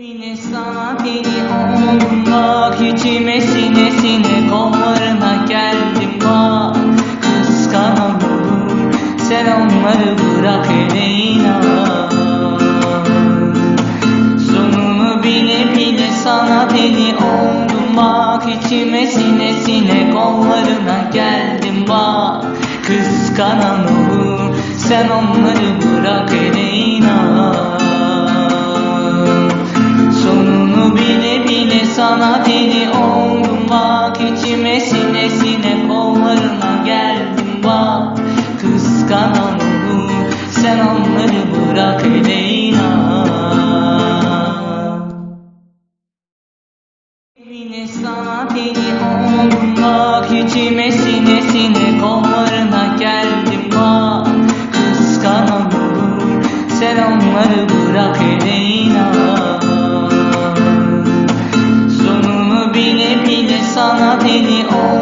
Yine sana deli oldum bak içime sine sine kollarına geldim bak. Kıskanalım sen onları bırak hele inan. Sonunu bile bile sana deli oldum bak. İçime sine sine kollarına geldim bak. Kıskanan olur sen onları bırak hele inan içime sine sine kollarına geldim bak Kıskanan olur sen onları bırak hele inan. Yine sana deli oldum bak içime sine sine kollarına geldim bak Kıskanan olur sen onları bırak hele inan. Sana deli oldum